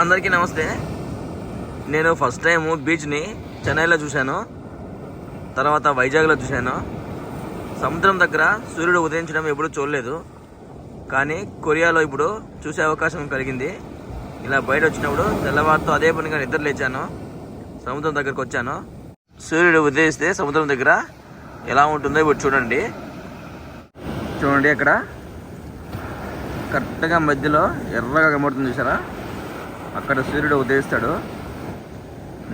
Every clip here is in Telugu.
అందరికీ నమస్తే. నేను ఫస్ట్ టైము బీచ్ని చెన్నైలో చూశాను. తర్వాత వైజాగ్లో చూశాను. సముద్రం దగ్గర సూర్యుడు ఉదయించడం ఎప్పుడు చూడలేదు. కానీ కొరియాలో ఇప్పుడు చూసే అవకాశం కలిగింది. ఇలా బయట వచ్చినప్పుడు తెల్లవారితో అదే పనిగా నిద్ర లేచాను. సముద్రం దగ్గరకు వచ్చాను. సూర్యుడు ఉదయిస్తే సముద్రం దగ్గర ఎలా ఉంటుందో ఇప్పుడు చూడండి. చూడండి అక్కడ. కరెక్ట్గా మధ్యలో ఎర్రగా కనబడుతుంది చూసారా? అక్కడ సూర్యుడు ఉదయిస్తాడు.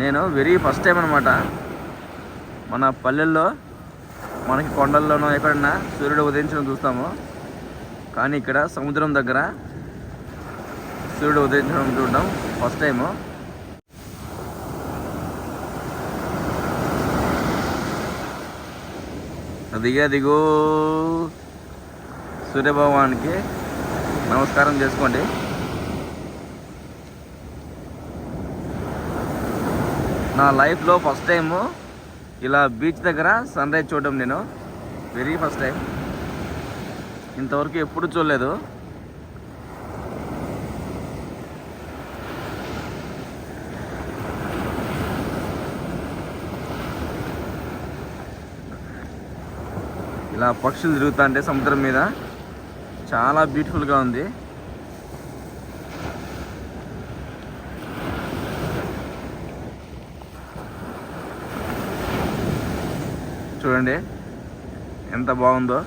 నేను వెరీ ఫస్ట్ టైం అనమాట మన పల్లెల్లో మనకి కొండల్లోనో ఎక్కడన్నా సూర్యుడు ఉదయించడం చూస్తాము. కానీ ఇక్కడ సముద్రం దగ్గర సూర్యుడు ఉదయించడం చూడడం ఫస్ట్ టైము. అదిగే దిగో. సూర్యభగవానికి నమస్కారం చేసుకోండి. నా లైఫ్లో ఫస్ట్ టైము ఇలా బీచ్ దగ్గర సన్ రైజ్ చూడడం నేను. వెరీ ఫస్ట్ టైం ఇంతవరకు ఎప్పుడు చూడలేదు. ఇలా పక్షులు తిరుగుతా అంటే సముద్రం మీద. చాలా బ్యూటిఫుల్గా ఉంది. చూడండి. ఎంత బాగుందో.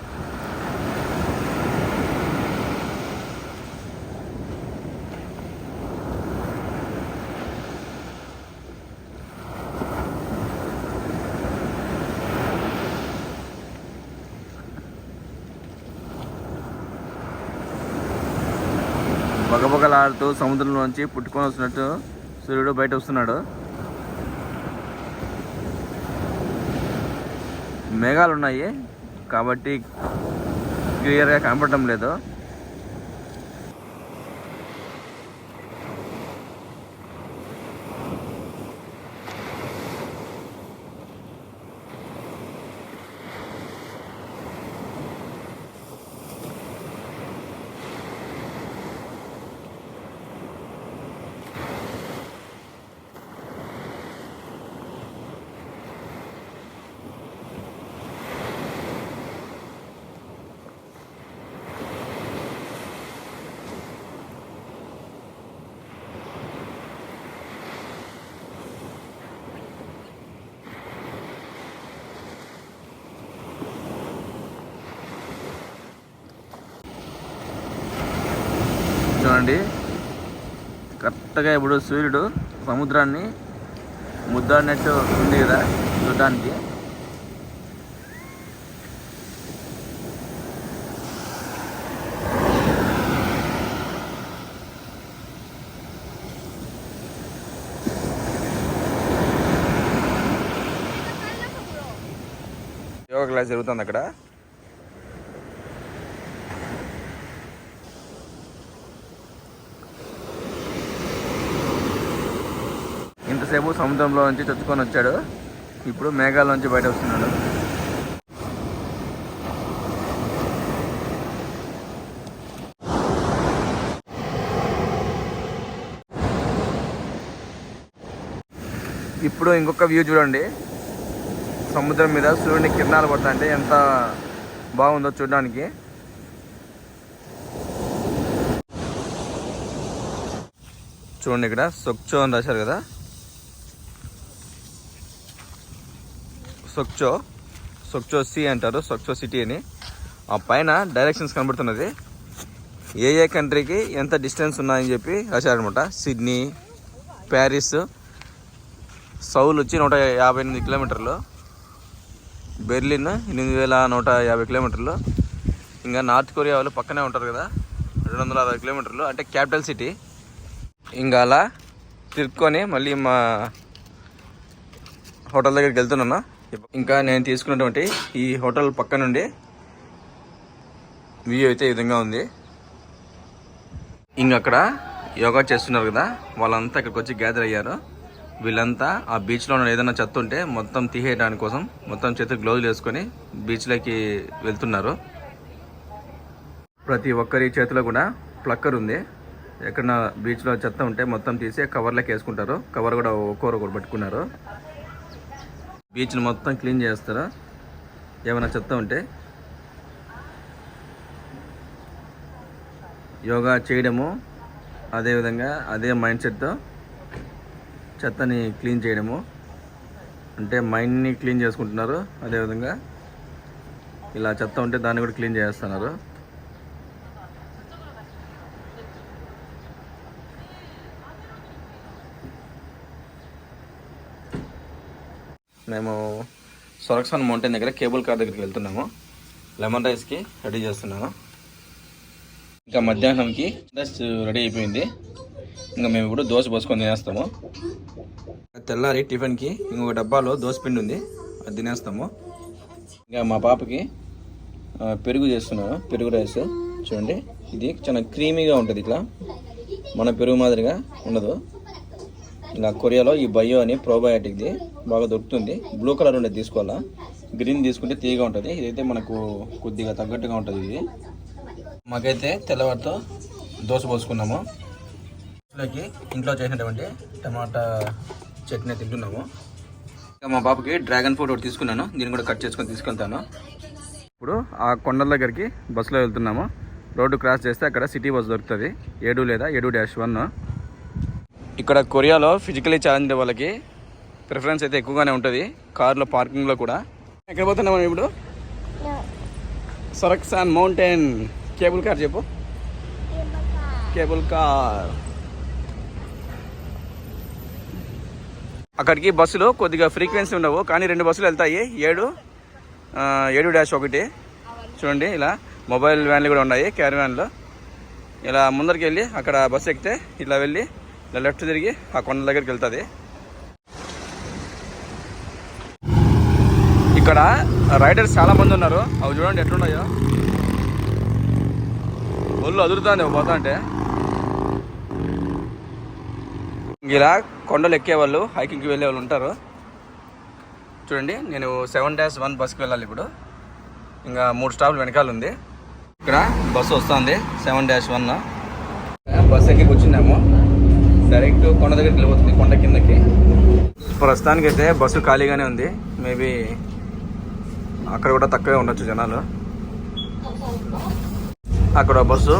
బగబగలాడుతూ సముద్రంలోంచి పుట్టుకొని వస్తున్నట్టు సూర్యుడు బయట వస్తున్నాడు. మేఘాలు ఉన్నాయి కాబట్టి క్లియర్గా కనపడటం లేదు చూడండి కరెక్ట్గా ఇప్పుడు సూర్యుడు సముద్రాన్ని ముద్దాడినట్టు ఉంది కదా చూడడానికి. యోగా క్లాస్ జరుగుతుంది అక్కడ. సముద్రంలో నుంచి చచ్చుకొని వచ్చాడు. ఇప్పుడు మేఘాల నుంచి బయట వస్తున్నాడు. ఇప్పుడు ఇంకొక వ్యూ చూడండి. సముద్రం మీద సూర్యుని కిరణాలు పడతాయంటే ఎంత బాగుందో చూడడానికి. చూడండి ఇక్కడ సొక్చో అని రాశారు కదా. సొక్చో సొక్చో సి అంటారు సొక్చో సిటీ అని. ఆ పైన డైరెక్షన్స్ కనబడుతున్నది. ఏ ఏ కంట్రీకి ఎంత డిస్టెన్స్ ఉన్నాయని చెప్పి రాశారనమాట సిడ్నీ ప్యారిస్ సౌల్ వచ్చి నూట యాభై ఎనిమిది కిలోమీటర్లు. బెర్లిన్ ఎనిమిది వేల నూట యాభై కిలోమీటర్లు. ఇంకా నార్త్ కొరియా వాళ్ళు పక్కనే ఉంటారు కదా రెండు వందల అరవై కిలోమీటర్లు. అంటే క్యాపిటల్ సిటీ. ఇంకా అలా తిరుక్కొని మళ్ళీ మా హోటల్ దగ్గరికి వెళ్తున్నాను. ఇంకా నేను తీసుకున్నటువంటి ఈ హోటల్ పక్క నుండి వ్యూ అయితే ఈ విధంగా ఉంది. ఇంకక్కడ యోగా చేస్తున్నారు కదా వాళ్ళంతా ఇక్కడికి వచ్చి గ్యాదర్ అయ్యారు. వీళ్ళంతా ఆ బీచ్లో ఉన్న ఏదైనా చెత్త ఉంటే మొత్తం తీసేయడానికి కోసం మొత్తం చేతికి గ్లౌజులు వేసుకొని బీచ్లోకి వెళ్తున్నారు. ప్రతి ఒక్కరి చేతిలో కూడా ప్లక్కర్ ఉంది. ఎక్కడ బీచ్లో చెత్త ఉంటే మొత్తం తీసి కవర్లోకి వేసుకుంటారు. కవర్ కూడా ఒక్కొరు ఒకరు పట్టుకున్నారు. బీచ్ని మొత్తం క్లీన్ చేస్తారా? ఏమైనా చెత్త ఉంటే? యోగా చేయడము అదేవిధంగా అదే మైండ్ సెట్తో చెత్తని క్లీన్ చేయడము. అంటే మైండ్ని క్లీన్ చేసుకుంటున్నారు అదేవిధంగా ఇలా చెత్త ఉంటే దాన్ని కూడా క్లీన్ చేస్తున్నారు. మేము సొరక్సన్ మౌంటైన్ దగ్గర కేబుల్ కార్ దగ్గరికి వెళ్తున్నాము. లెమన్ రైస్కి రెడీ చేస్తున్నాను ఇంకా మధ్యాహ్నంకి రైస్ రెడీ అయిపోయింది. ఇంకా మేము ఇప్పుడు దోశ పోసుకొని తినేస్తాము. తెల్లారి టిఫిన్కి ఇంకొక డబ్బాలో దోశ పిండి ఉంది. అది తినేస్తాము. ఇంకా మా పాపకి పెరుగు చేస్తున్నాను. పెరుగు రైస్. చూడండి. ఇది చాలా క్రీమీగా ఉంటుంది ఇట్లా. మన పెరుగు మాదిరిగా ఉండదు. ఇలా కొరియాలో ఈ బయో అని ప్రోబయాటిక్ది బాగా దొరుకుతుంది. బ్లూ కలర్ ఉండేది తీసుకోవాలా? గ్రీన్ తీసుకుంటే తీయగా ఉంటుంది. ఇదైతే మనకు కొద్దిగా తగ్గట్టుగా ఉంటుంది ఇది. మాకైతే తెల్లవారితో దోశ పోసుకున్నాము. ఇంట్లోకి ఇంట్లో చేసినటువంటి టమాటా చట్నీ తింటున్నాము. ఇంకా మా బాబుకి డ్రాగన్ ఫ్రూట్ ఒకటి తీసుకున్నాను. దీన్ని కూడా కట్ చేసుకొని తీసుకెళ్తాను. ఇప్పుడు ఆ కొండల దగ్గరికి బస్సులో వెళ్తున్నాము. రోడ్డు క్రాస్ చేస్తే అక్కడ సిటీ బస్ దొరుకుతుంది. ఏడు లేదా ఏడు డాష్ వన్. ఇక్కడ కొరియాలో ఫిజికలీ ఛాలెంజ్ వాళ్ళకి ప్రిఫరెన్స్ అయితే ఎక్కువగానే ఉంటుంది. కార్లో పార్కింగ్లో కూడా. ఎక్కడ పోతున్నాం మనం ఇప్పుడు? Seoraksan mountain. కేబుల్ కార్ చెప్పు. Cable car. అక్కడికి బస్సులు కొద్దిగా ఫ్రీక్వెన్సీ ఉండవు. కానీ రెండు బస్సులు వెళ్తాయి. ఏడు ఏడు డాష్ ఒకటి. చూడండి ఇలా. మొబైల్ వ్యాన్లు కూడా ఉన్నాయి. క్యారీ వ్యాన్లు ఇలా ముందరికి వెళ్ళి అక్కడ బస్సు ఎక్కితే ఇట్లా వెళ్ళి ఇలా లెఫ్ట్ తిరిగి ఆ కొండ దగ్గరికి వెళ్తుంది. ఇక్కడ రైడర్స్ చాలా మంది ఉన్నారు. అవి చూడండి ఎట్లున్నాయో. ఒళ్ళు అదురుతుంది పోతా అంటే ఇలా కొండలు ఎక్కేవాళ్ళు హైకింగ్కి వెళ్ళే వాళ్ళు ఉంటారు. చూడండి నేను సెవెన్ డాష్ వన్ బస్కి వెళ్ళాలి ఇప్పుడు. ఇంకా మూడు స్టాప్లు వెనకాల ఉంది. ఇక్కడ బస్సు వస్తుంది సెవెన్ డాష్ వన్. బస్ ఎక్కి కూర్చున్నాము డైరెక్ట్ కొండ దగ్గరికి వెళ్ళిపోతుంది కొండ కిందకి. ప్రస్తుతానికి అయితే బస్సు ఖాళీగానే ఉంది. మేబీ అక్కడ కూడా తక్కువే ఉండొచ్చు జనాలు. అక్కడ బస్సు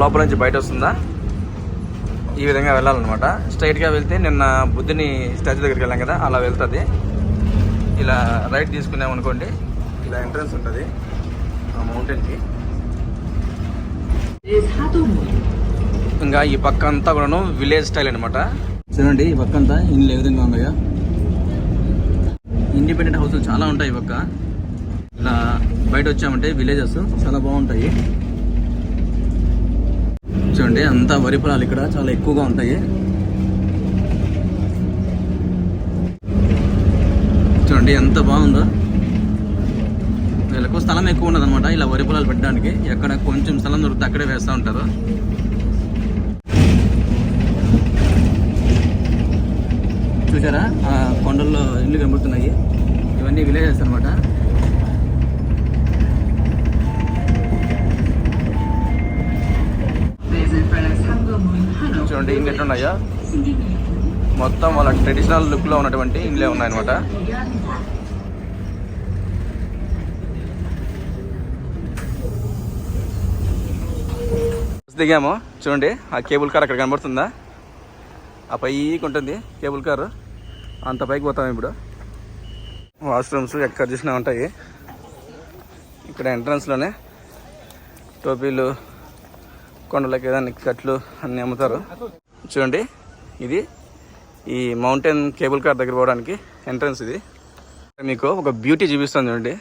లోపల నుంచి బయట వస్తుందా? ఈ విధంగా వెళ్ళాలన్నమాట. స్ట్రైట్గా వెళ్తే నిన్న బుద్ధిని స్టాచ్యూ దగ్గరికి వెళ్ళాం కదా అలా వెళ్తుంది. ఇలా రైట్ తీసుకున్నాం అనుకోండి ఇలా ఎంట్రన్స్ ఉంటుంది ఆ మౌంటైన్కి ఇంకా ఈ పక్క అంతా కూడాను విలేజ్ స్టైల్ అనమాట చూడండి ఈ పక్క అంతా ఇండ్లు ఏ విధంగా ఉన్నాయో ఇండిపెండెంట్ హౌస్లు చాలా ఉంటాయి ఈ పక్క. ఇలా బయట వచ్చామంటే విలేజెస్ చాలా బాగుంటాయి. చూడండి అంతా వరి పొలాలు ఇక్కడ చాలా ఎక్కువగా ఉంటాయి. చూడండి ఎంత బాగుందో. వీళ్ళకు స్థలం ఎక్కువ ఉండదు అనమాట ఇలా వరి పొలాలు పెట్టడానికి. ఎక్కడ కొంచెం స్థలం దొరికితే అక్కడే వేస్తూ ఉంటారు. చూసారా? ఆ కొండల్లో ఇల్లు కనబడుతున్నాయి. ఇవన్నీ విలేజెస్ అనమాట చూడండి ఇండ్లు ఎట్లున్నాయా మొత్తం వాళ్ళ ట్రెడిషనల్ లుక్లో ఉన్నటువంటి ఇండ్లే ఉన్నాయన్నమాట. దిగాము. చూడండి ఆ కేబుల్ కార్ అక్కడ కనబడుతుందా? ఆ పైకి ఉంటుంది కేబుల్ కారు అంత పైకి పోతాం ఇప్పుడు. వాష్రూమ్స్ ఎక్కడ చూసినా ఉంటాయి. ఇక్కడ ఎంట్రన్స్లోనే టోపీలు కొండలకి ఏదైనా కట్లు అన్నీ అమ్ముతారు. చూడండి ఇది ఈ మౌంటైన్ కేబుల్ కార్ దగ్గర పోవడానికి ఎంట్రన్స్ ఇది. మీకు ఒక బ్యూటీ చూపిస్తాను చూడండి.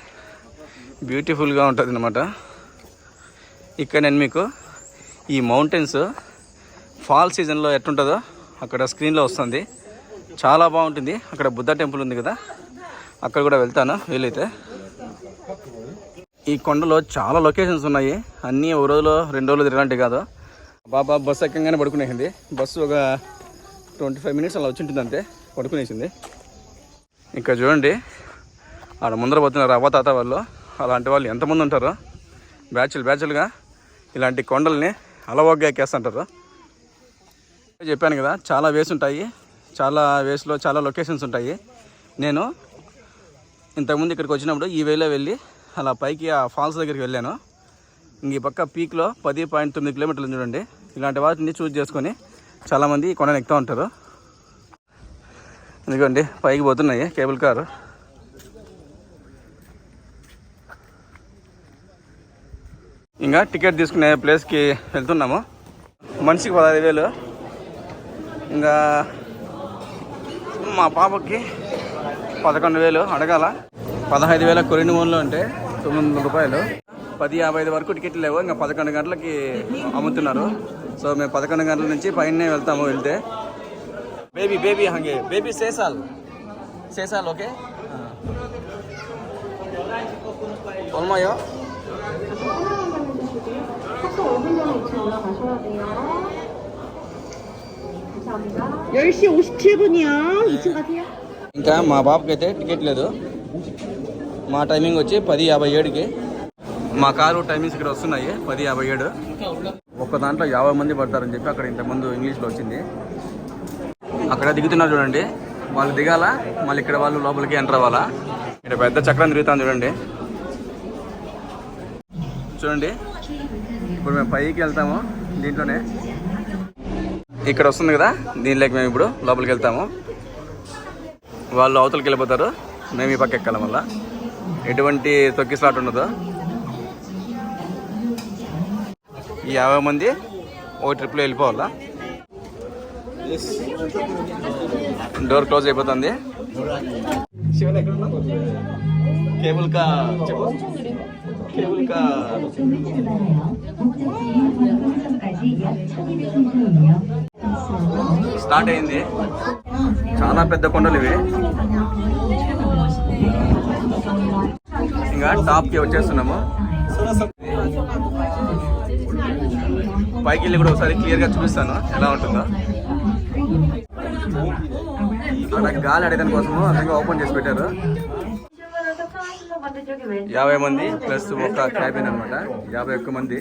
బ్యూటిఫుల్గా ఉంటుంది అనమాట ఇక్కడ నేను మీకు ఈ మౌంటైన్స్ ఫాల్ సీజన్లో ఎట్లుంటుందో అక్కడ స్క్రీన్లో వస్తుంది. చాలా బాగుంటుంది. అక్కడ బుద్ధ టెంపుల్ ఉంది కదా. అక్కడ కూడా వెళ్తాను వీలైతే. ఈ కొండలో చాలా లొకేషన్స్ ఉన్నాయి. అన్నీ ఒక రోజులో రెండు రోజులు తిరగంటే కాదు. బాబా బస్సు ఎక్కగానే పడుకునేసింది. బస్సు ఒక ట్వంటీ ఫైవ్ మినిట్స్ అలా వచ్చింటుంది అంతే. పడుకునేసింది. ఇంకా చూడండి ఆడ ముందర పోతున్నారు అవ్వ తాత వాళ్ళు అలాంటి వాళ్ళు ఎంతమంది ఉంటారో. బ్యాచ్లు బ్యాచ్లుగా ఇలాంటి కొండల్ని అలవోగ్గా ఎక్కేస్తుంటారు. చెప్పాను కదా చాలా వేసి ఉంటాయి చాలా వేస్లో చాలా లొకేషన్స్ ఉంటాయి. నేను ఇంతకుముందు ఇక్కడికి వచ్చినప్పుడు ఈ వేలో వెళ్ళి అలా పైకి ఆ ఫాల్స్ దగ్గరికి వెళ్ళాను. ఇంక ఈ పక్క పీక్లో పది పాయింట్ తొమ్మిది కిలోమీటర్లు చూడండి. ఇలాంటి వాటిని చూజ్ చేసుకొని చాలామంది ఈ కొండను ఎక్కుతూ ఉంటారు. ఎందుకండి పైకి పోతున్నాయి కేబుల్ కారు. ఇంకా టికెట్ తీసుకునే ప్లేస్కి వెళ్తున్నాము. మనిషికి పదహైదు వేలు. ఇంకా మా పాపకి పదకొండు వేలు అడగాల పదహైదు వేల కొరిని ఓన్లు అంటే తొమ్మిది వందల రూపాయలు పది యాభై ఐదు వరకు టికెట్లు లేవు ఇంకా పదకొండు గంటలకి అమ్ముతున్నారు సో మేము పదకొండు గంటల నుంచి పైన వెళ్తాము వెళ్తే బేబీ బేబీ హంగే బేబీ సేసాల్ సేసాల్ ఓకే 얼마요? 감사합니다. 10시 57분이요. 2층 가세요. ఇంకా మా బాబుకి అయితే టికెట్ లేదు మా టైమింగ్ వచ్చి పది యాభై ఏడుకి మా కారు టైమింగ్స్ ఇక్కడ వస్తున్నాయి పది యాభై ఏడు ఒక్క దాంట్లో యాభై మంది పడతారని చెప్పి అక్కడ ఇంతకుముందు ఇంగ్లీష్లో వచ్చింది అక్కడ దిగుతున్నారు చూడండి వాళ్ళు దిగాల మళ్ళీ ఇక్కడ వాళ్ళు లోపలికి ఎంటర్ అవ్వాలా ఇక్కడ పెద్ద చక్రం తిరుగుతాం చూడండి చూడండి ఇప్పుడు మేము పైకి వెళ్తాము దీంట్లోనే ఇక్కడ వస్తుంది కదా దీనిలోకి మేము ఇప్పుడు లోపలికి వెళ్తాము. వాళ్ళు అవతలకి వెళ్ళిపోతారు మేము ఈ పక్క ఎక్కాలి మళ్ళా. ఎటువంటి తొక్కిసలాట ఉండదు. ఈ యాభై మంది ఒక ట్రిప్లో వెళ్ళిపోవాలా? డోర్ క్లోజ్ అయిపోతుంది. Cable car cable car start అయింది. చాలా పెద్ద కొండలు ఇవి. ఇంకా టాప్కి వచ్చేస్తున్నాము. పైకి వెళ్ళి కూడా ఒకసారి క్లియర్గా చూపిస్తాను. ఎలా ఉంటుందో. అక్కడ గాలి అడగడం కోసము అందుకే ఓపెన్ చేసి పెట్టారు. యాభై మంది ప్లస్ ఒక క్యాబిన్ అన్నమాట. యాభై ఒక్క మంది.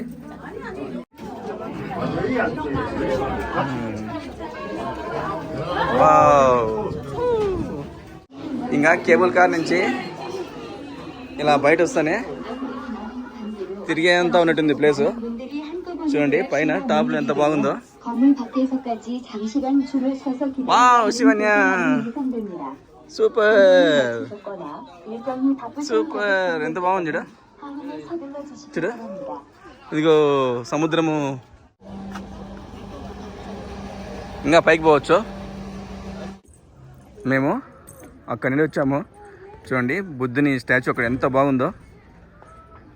ఇంకా కేబుల్ కార్ నుంచి ఇలా బయట వస్తానే తిరిగేంత ఉన్నట్టుంది ప్లేసు చూడండి పైన టాప్లో ఎంత బాగుందో. వా శివన్య సూపర్. సూపర్. ఎంత బాగుంది చూడ. చూడ. ఇదిగో సముద్రము. ఇంకా పైకి పోవచ్చు. మేము అక్కడి నుండి వచ్చాము. చూడండి బుద్ధుని స్టాచ్యూ అక్కడ ఎంత బాగుందో.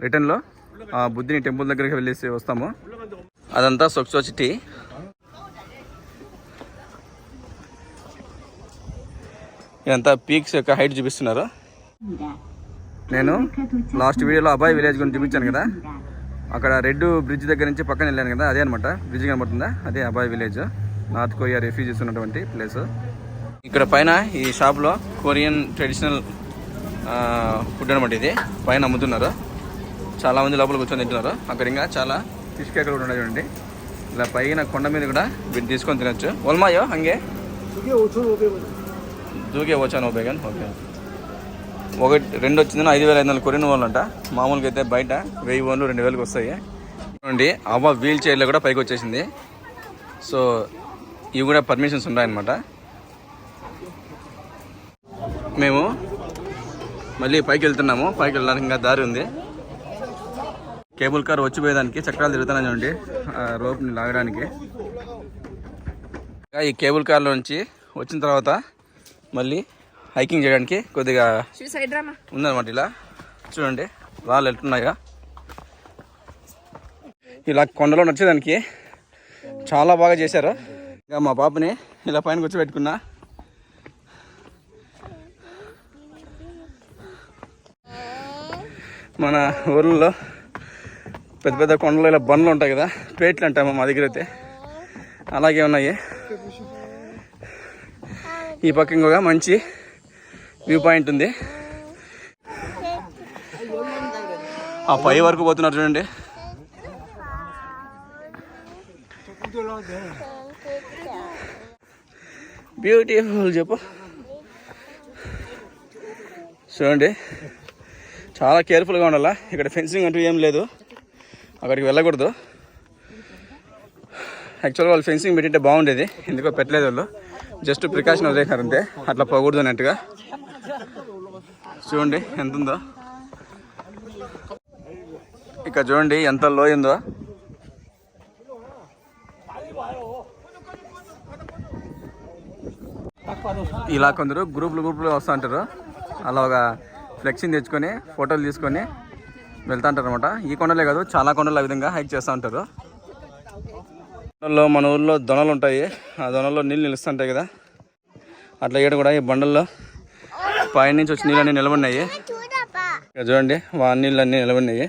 రిటర్న్లో ఆ బుద్ధిని టెంపుల్ దగ్గరికి వెళ్ళేసి వస్తాము. అదంతా సొక్సో సిటీ ఇదంతా పీక్స్ యొక్క హైట్ చూపిస్తున్నారు? నేను లాస్ట్ వీడియోలో అబ్బాయి విలేజ్ గురించి చూపించాను కదా. అక్కడ రెడ్ బ్రిడ్జ్ దగ్గర నుంచి పక్కన వెళ్ళాను కదా అదే అనమాట బ్రిడ్జ్ కనబడుతుందా? అదే Abai village. North Korea refugees ఉన్నటువంటి ప్లేస్. ఇక్కడ పైన ఈ షాప్లో కొరియన్ ట్రెడిషనల్ ఫుడ్ అనమాట ఇది. పైన అమ్ముతున్నారు చాలా మంది లోపల కూర్చొని తింటున్నారు. అక్కడ ఇంకా చాలా ఫిష్ కేకలు కూడా ఉన్నాయి చూడండి. ఇలా పైన కొండ మీద కూడా వీటిని తీసుకొని తినొచ్చు. ఒల్మాయో హంగే? దూకే వచ్చాను ఓబేగన్ ఓకే. ఒకటి రెండు వచ్చిందని ఐదు వేల ఐదు వందలు కొరిన వాళ్ళు అంట. మామూలుగా అయితే బయట వెయ్యి ఓన్లు రెండు వేలకు వస్తాయి. చూడండి అవ్వ వీల్ చైర్లో కూడా పైకి వచ్చేసింది. సో ఇవి కూడా పర్మిషన్స్ ఉన్నాయన్నమాట మేము మళ్ళీ పైకి వెళ్తున్నాము. పైకి వెళ్ళడానికి ఇంకా దారి ఉంది. కేబుల్ కార్ వచ్చిపోయేదానికి చక్రాలు తిరుగుతున్నాయి చూడండి. రోప్ని లాగడానికి. ఇంకా ఈ కేబుల్ కార్లో నుంచి వచ్చిన తర్వాత మళ్ళీ హైకింగ్ చేయడానికి కొద్దిగా ఉందన్నమాట ఇలా. చూడండి రాళ్ళు వెళ్తున్నాయా ఇలా కొండలో నడిచేదానికి చాలా బాగా చేశారు. ఇంకా మా పాపని ఇలా పైన కూర్చోబెట్టుకున్నా మన ఊర్లలో పెద్ద పెద్ద కొండలు ఇలా బండ్లు ఉంటాయి కదా పేట్లు అంటాము మా దగ్గర అయితే. అలాగే ఉన్నాయి. ఈ పక్క ఇంకొక మంచి వ్యూ పాయింట్ ఉంది. ఆ పై వరకు పోతున్నారు చూడండి. బ్యూటిఫుల్ చెప్పు. చూడండి. చాలా కేర్ఫుల్గా ఉండాలా? ఇక్కడ ఫెన్సింగ్ అంటూ ఏం లేదు. అక్కడికి వెళ్ళకూడదు. యాక్చువల్గా వాళ్ళు ఫెన్సింగ్ పెట్టింటే బాగుండేది. ఎందుకో పెట్టలేదు వాళ్ళు. జస్ట్ ప్రికాషన్ వదిలేసారు అట్లా పోకూడదు అన్నట్టుగా. చూడండి ఎంత ఉందో ఇక్కడ చూడండి ఎంత లోయిందో ఇలా కొందరు గ్రూపులు గ్రూపులు వస్తూ ఉంటారు అలా ఒక ఫ్లెక్సింగ్ తెచ్చుకొని ఫోటోలు తీసుకొని వెళ్తా ఉంటారు అనమాట ఈ కొండలే కాదు చాలా కొండలు ఆ విధంగా హైక్ చేస్తూ ఉంటారు. కొండల్లో మన ఊళ్ళో దొనలు ఉంటాయి. ఆ దొనల్లో నీళ్ళు నిలుస్తుంటాయి కదా. అట్లా ఇక్కడ కూడా ఈ బండల్లో పైనుంచి వచ్చి నీళ్ళన్నీ నిలబడినాయి. చూడండి వా నీళ్ళన్నీ నిలబడినాయి.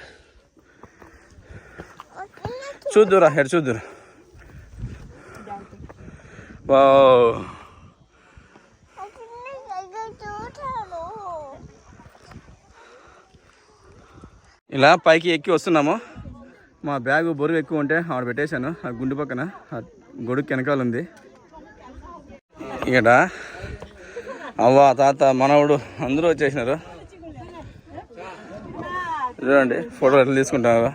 చూద్దురా హెడ్ చూద్దురా? వావ్. ఇలా పైకి ఎక్కి వస్తున్నాము. మా బ్యాగ్ బరువు ఎక్కువ ఉంటే ఆడ పెట్టేశాను. ఆ గుండు పక్కన ఆ గొడుగు వెనకాల ఉంది. ఇక్కడ అవ్వ తాత మనవడు అందరూ వచ్చేసినారు. చూడండి ఫోటో ఎట్లా తీసుకుంటున్నారు.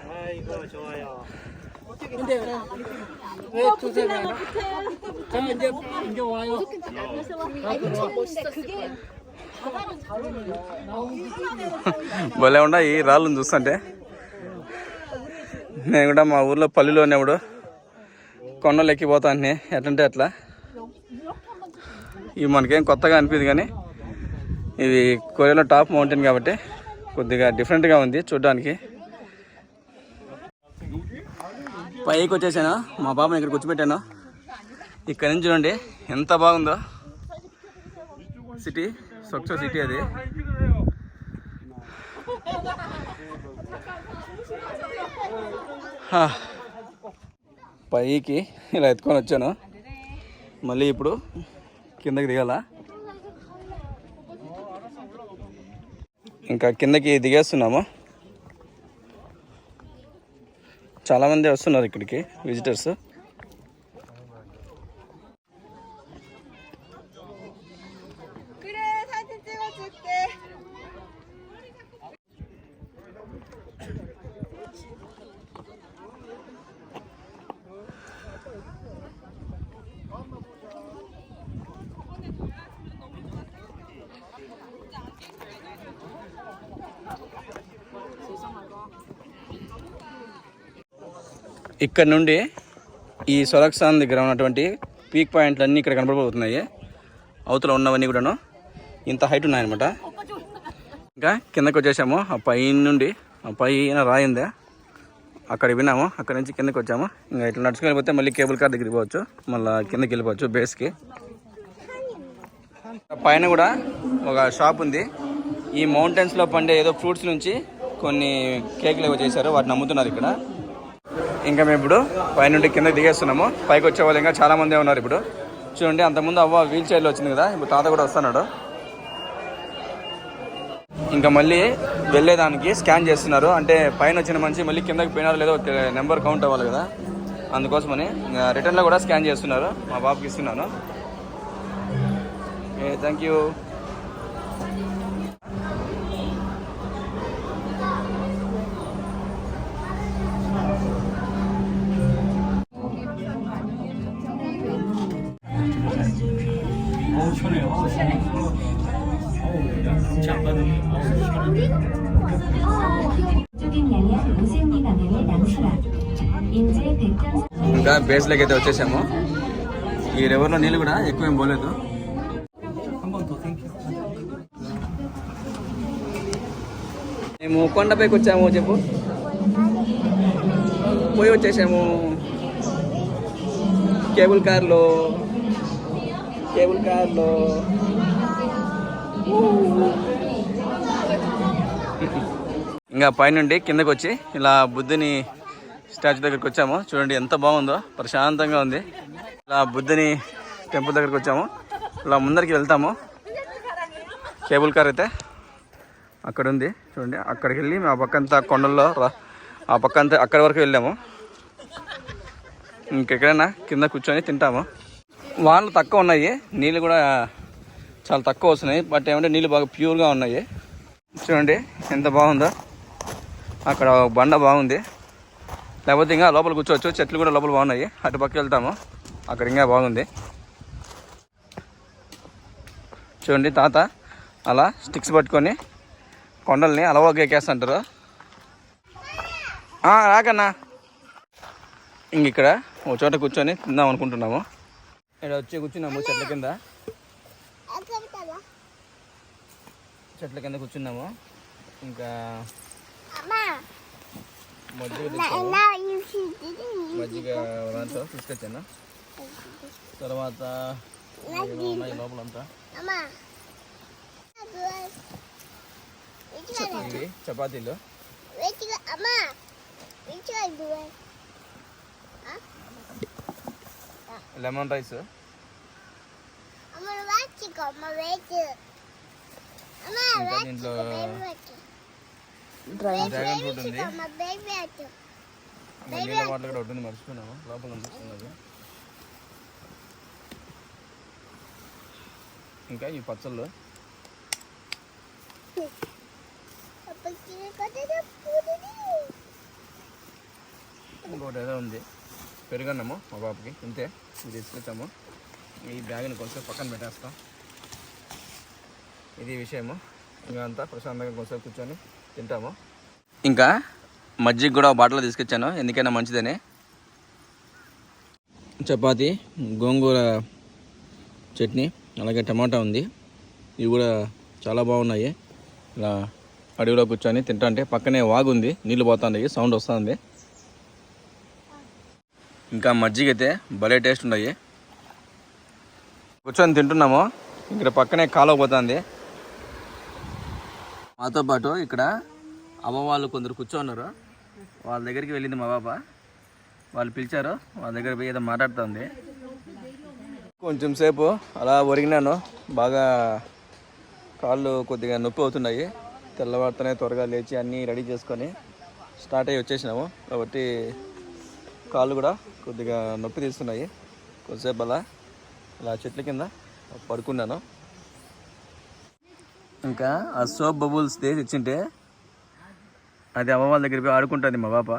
భలే ఉండ ఈ రాళ్ళని చూస్తుంటే. నేను కూడా మా ఊర్లో పల్లెలో ఉన్నప్పుడు కొండలు ఎక్కిపోతాను ఎట్లంటే అట్లా. ఇవి మనకేం కొత్తగా అనిపించింది కానీ ఇది కొరియాలో టాప్ మౌంటైన్ కాబట్టి కొద్దిగా డిఫరెంట్గా ఉంది చూడడానికి. పైకి వచ్చేసాను. మా బాబుని ఇక్కడ కూర్చోబెట్టాను. ఇక్కడ నుంచి చూడండి ఎంత బాగుందో. సిటీ సొక్సో సిటీ అది. పైకి ఇలా ఎత్తుకొని వచ్చాను. మళ్ళీ ఇప్పుడు కిందకి దిగాల? ఇంకా కిందకి దిగేస్తున్నాము. చాలామంది వస్తున్నారు ఇక్కడికి విజిటర్స్ ఇక్కడ నుండి ఈ సొరక్సాన్ దగ్గర ఉన్నటువంటి పీక్ పాయింట్లు అన్నీ ఇక్కడ కనబడిపోతున్నాయి అవతల ఉన్నవన్నీ కూడాను ఇంత హైట్ ఉన్నాయన్నమాట. ఇంకా కిందకి వచ్చేసాము. ఆ పైన నుండి ఆ పైన రాయిందే. అక్కడ విన్నాము అక్కడ నుంచి కిందకి వచ్చాము. ఇంకా ఇట్లా నడుచుకుని వెళ్ళిపోతే మళ్ళీ కేబుల్ కార్ దగ్గరికి పోవచ్చు. మళ్ళీ కిందకి వెళ్ళిపోవచ్చు బేస్కి. పైన కూడా ఒక షాప్ ఉంది. ఈ మౌంటైన్స్లో పండే ఏదో ఫ్రూట్స్ నుంచి కొన్ని కేకులు ఏవో చేశారు. వాటిని అమ్ముతున్నారు ఇక్కడ. ఇంకా మేము ఇప్పుడు పైనుండి కింద దిగేస్తున్నాము. పైకి వచ్చే వాళ్ళు ఇంకా చాలా మంది ఉన్నారు ఇప్పుడు. చూడండి అంతకుముందు అవ్వ వీల్ చైర్లో వచ్చింది కదా ఇప్పుడు తాత కూడా వస్తున్నాడు. ఇంకా మళ్ళీ వెళ్ళేదానికి స్కాన్ చేస్తున్నారు. అంటే పైన వచ్చిన మనిషి మళ్ళీ కిందకి పోయినారో లేదో నెంబర్ కౌంట్ అవ్వాలి కదా. అందుకోసమని రిటర్న్లో కూడా స్కాన్ చేస్తున్నారు. మా బాబుకి ఇస్తున్నాను. Thank you. 쪽인 양양 무생리 방향의 남수라 인제 백전 ఇంకా బేస్లోకి అయితే వచ్చేసాము ఈ రివర్లో నీళ్ళు కూడా ఎక్కువ ఏం పోలేదు మేము కొండపైకి వచ్చాము చెప్పు పోయి వచ్చేసాము కేబుల్ కార్లో కేబుల్ కార్లో ఇంకా పైనుండి కిందకు వచ్చి ఇలా బుద్ధుని స్టాచ్యూ దగ్గరికి వచ్చాము. చూడండి ఎంత బాగుందో ప్రశాంతంగా ఉంది. ఇలా బుద్ధుని టెంపుల్ దగ్గరికి వచ్చాము. ఇలా ముందరికి వెళ్తాము. కేబుల్ కార్ అయితే అక్కడ ఉంది చూడండి అక్కడికి వెళ్ళి మా పక్కంతా కొండల్లో ఆ పక్కంతా అక్కడి వరకు వెళ్ళాము. ఇంకెక్కడైనా కింద కూర్చొని తింటాము. వానలు తక్కువ ఉన్నాయి నీళ్ళు కూడా చాలా తక్కువ వస్తున్నాయి బట్ ఏమంటే నీళ్ళు బాగా ప్యూర్గా ఉన్నాయి. చూడండి ఎంత బాగుందో. అక్కడ బండ బాగుంది. లేకపోతే ఇంకా లోపల కూర్చోవచ్చు చెట్లు కూడా లోపల బాగున్నాయి. అటు పక్క వెళ్తాము. అక్కడ ఇంకా బాగుంది. చూడండి తాత అలా స్టిక్స్ పట్టుకొని కొండల్ని అలవాగా ఎక్కేస్తుంటారు. రాకన్నా. ఇంక ఇక్కడ ఒక చోట కూర్చొని తిందాం అనుకుంటున్నాము. ఇక్కడ వచ్చి కూర్చున్నాము చెట్ల కింద. చెట్ల కింద కూర్చున్నాము. ఇంకా మజ్జిగ దాంట్లో తీసుకొచ్చాను? తర్వాత ఉన్నాయి లోపలంతా? ఇవి చపాతీలు. Lemon rice. ఇంకా దీంట్లో డ్రాగన్ ఫ్రూట్ ఉంది. నీళ్ళ వాటర్ కూడా ఉంటుంది మర్చిపోయినాము లోపల కనిపిస్తున్నది. ఇంకా ఈ పచ్చళ్ళు? ఇంకోటి ఏదో ఉంది. పెరుగన్నాము మా బాబుకి ఇంతే ఇది తీసుకొచ్చాము. ఈ బ్యాగ్ని కొంచెం పక్కన పెట్టేస్తాం. ఇది విషయము. ఇంకా అంతా ప్రశాంతంగా కొంచెం కూర్చొని తింటాము. ఇంకా మజ్జిగ కూడా బాటిల్ తీసుకొచ్చాను. ఎందుకైనా మంచిదని. చపాతి గోంగూర చట్నీ అలాగే టమాటా ఉంది. ఇవి కూడా చాలా బాగున్నాయి. ఇలా అడవిలో కూర్చొని తింటా పక్కనే వాగు ఉంది. నీళ్ళు పోతున్నాయి సౌండ్ వస్తుంది. ఇంకా మజ్జిగ అయితే భలే టేస్ట్ ఉన్నాయి. కూర్చొని తింటున్నాము. ఇక్కడ పక్కనే కాలువ పోతుంది. మాతో పాటు ఇక్కడ అమ్మ వాళ్ళు కొందరు కూర్చోన్నారు. వాళ్ళ దగ్గరికి వెళ్ళింది మా బాబా. వాళ్ళు పిలిచారు. వాళ్ళ దగ్గర పోయి ఏదో మాట్లాడుతుంది. కొంచెం సేపు అలా ఒరిగినాను. బాగా కాళ్ళు కొద్దిగా నొప్పి అవుతున్నాయి. తెల్లవారితోనే త్వరగా లేచి అన్నీ రెడీ చేసుకొని స్టార్ట్ అయ్యి వచ్చేసినాము. కాబట్టి కాళ్ళు కూడా కొద్దిగా నొప్పి తీస్తున్నాయి. కొద్దిసేపు అలా ఇలా చెట్ల కింద పడుకున్నాను. ఇంకా ఆ సోప్ బబుల్స్ తీసి ఇచ్చింటే అది అమ్మ వాళ్ళ దగ్గర పోయి ఆడుకుంటుంది మా పాప.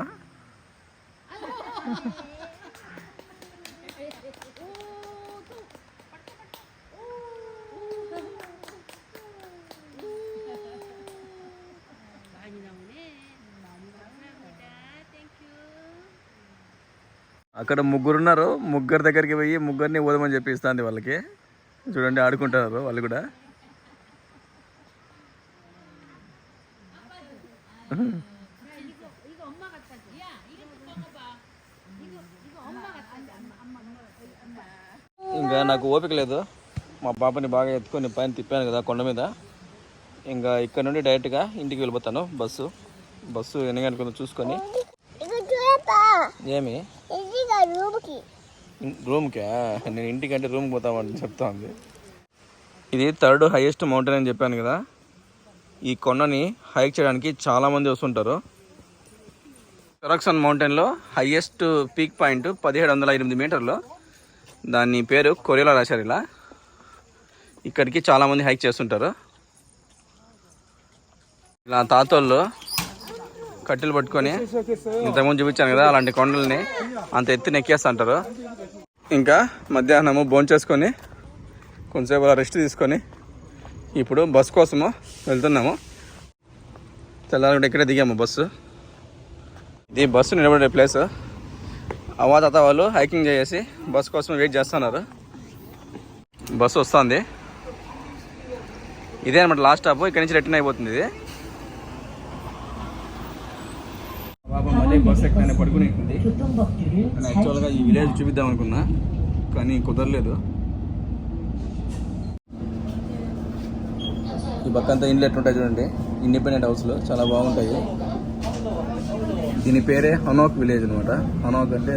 అక్కడ ముగ్గురు ఉన్నారు. ముగ్గురు దగ్గరికి పోయి ముగ్గురిని ఓదమని చెప్పిస్తుంది వాళ్ళకి. చూడండి ఆడుకుంటున్నారు వాళ్ళు కూడా. ఇంకా నాకు ఓపిక లేదు. మా పాపని బాగా ఎత్తుకొని పైన తిప్పాను కదా కొండ మీద. ఇంకా ఇక్కడ నుండి డైరెక్ట్గా ఇంటికి వెళ్ళిపోతాను బస్సు. బస్సు ఎన్ని గంటలకు చూసుకొని. ఏమి? రూమ్కా? నేను ఇంటికంటే రూమ్కి పోతామని చెప్తా ఉంది ఇది థర్డ్ హైయెస్ట్ మౌంటైన్ అని చెప్పాను కదా. ఈ కొండని హైక్ చేయడానికి చాలామంది వస్తుంటారు. కరక్సన్ మౌంటైన్లో హైయెస్ట్ పీక్ పాయింట్ పదిహేడు వందల ఎనిమిది మీటర్లు దాని పేరు కొరియలా రాశారు ఇలా ఇక్కడికి చాలామంది హైక్ చేస్తుంటారు. ఇలా తాతోళ్ళు కట్టెలు పట్టుకొని ఇంతకుముందు చూపించాను కదా అలాంటి కొండల్ని అంత ఎత్తున ఎక్కేస్తుంటారు. ఇంకా మధ్యాహ్నము భోంచేసుకొని కొంచెంసేపు అలా రెస్ట్ తీసుకొని ఇప్పుడు బస్ కోసము వెళ్తున్నాము. తెల్లారంటే ఇక్కడే దిగాము బస్సు. ఇది బస్సు నిలబడే ప్లేస్. అవా తాత వాళ్ళు హైకింగ్ చేసి బస్సు కోసం వెయిట్ చేస్తున్నారు. బస్సు వస్తుంది. ఇదే అనమాట లాస్ట్ స్టాప్ ఇక్కడ నుంచి రిటర్న్ అయిపోతుంది ఇది. మళ్ళీ బస్సు ఎక్కడ పడుకుని యాక్చువల్గా ఈ విలేజ్ చూపిద్దాం అనుకున్నా. కానీ కుదరలేదు. ఈ పక్కంతా ఇండ్లు ఎట్లుంటాయి చూడండి. ఇండిపెండెంట్ హౌస్లో చాలా బాగుంటాయి. దీని పేరే హనోక్ విలేజ్ అనమాట హనోక్ అంటే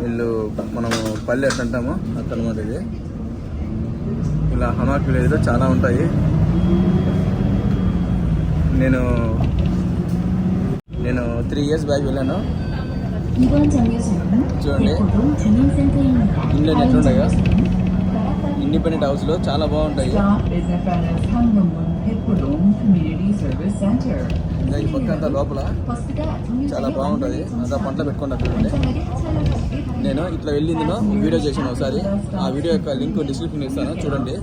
వీళ్ళు మనం పల్లె ఎట్లా అక్కడ ఇది. ఇలా హనోక్ విలేజ్లో చాలా ఉంటాయి. నేను నేను త్రీ ఇయర్స్ బ్యాక్ వెళ్ళాను. చూడండి. ఇండియన్ ఎట్లుండగా ఇండిపెండెంట్ హౌస్లో చాలా బాగుంటాయి. ఇంకా ఈ పక్క అంతా లోపల చాలా బాగుంటుంది. అంతా పంటలు పెట్టుకున్నట్టు నేను ఇట్లా వెళ్ళిందినో వీడియో చేసాను ఒకసారి. ఆ వీడియో యొక్క లింక్ డిస్క్రిప్షన్ ఇస్తాను. చూడండి.